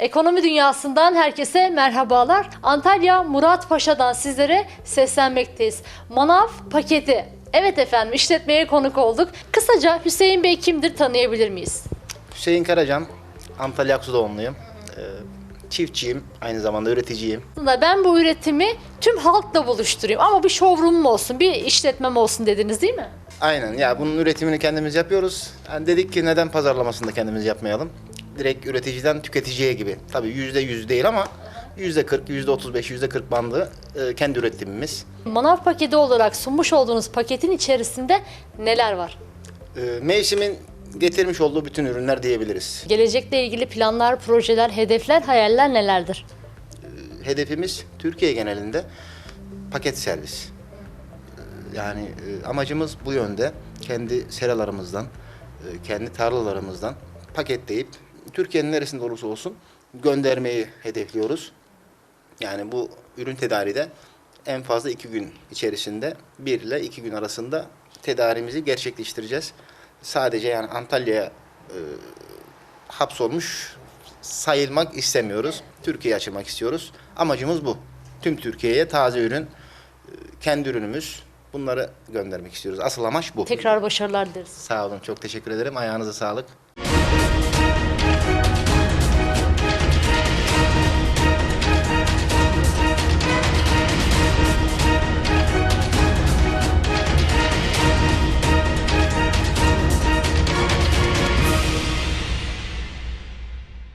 Ekonomi dünyasından herkese merhabalar. Antalya Muratpaşa'dan sizlere seslenmekteyiz. Manav paketi. Evet efendim işletmeye konuk olduk. Kısaca Hüseyin Bey kimdir tanıyabilir miyiz? Hüseyin Karacan, Antalya Aksu doğumluyum. Ee, çiftçiyim, aynı zamanda üreticiyim. Aslında ben bu üretimi tüm halkla buluşturayım ama bir showroom'um olsun, bir işletmem olsun dediniz değil mi? Aynen, ya bunun üretimini kendimiz yapıyoruz. Yani dedik ki neden pazarlamasını da kendimiz yapmayalım? Direkt üreticiden tüketiciye gibi. Tabii yüzde yüz değil ama yüzde kırk, yüzde otuz beş, yüzde kırk bandı e, kendi üretimimiz. Manav paketi olarak sunmuş olduğunuz paketin içerisinde neler var? Ee, mevsimin getirmiş olduğu bütün ürünler diyebiliriz. Gelecekle ilgili planlar, projeler, hedefler, hayaller nelerdir? Hedefimiz Türkiye genelinde paket servis. Yani e, amacımız bu yönde. Kendi seralarımızdan, e, kendi tarlalarımızdan paketleyip Türkiye'nin neresinde olursa olsun göndermeyi hedefliyoruz. Yani bu ürün tedariği de en fazla iki gün içerisinde bir ile iki gün arasında tedarimizi gerçekleştireceğiz. Sadece yani Antalya'ya e, hapsolmuş sayılmak istemiyoruz. Türkiye'ye açılmak istiyoruz. Amacımız bu. Tüm Türkiye'ye taze ürün, e, kendi ürünümüz bunları göndermek istiyoruz. Asıl amaç bu. Tekrar başarılar dileriz. Sağ olun, çok teşekkür ederim. Ayağınıza sağlık.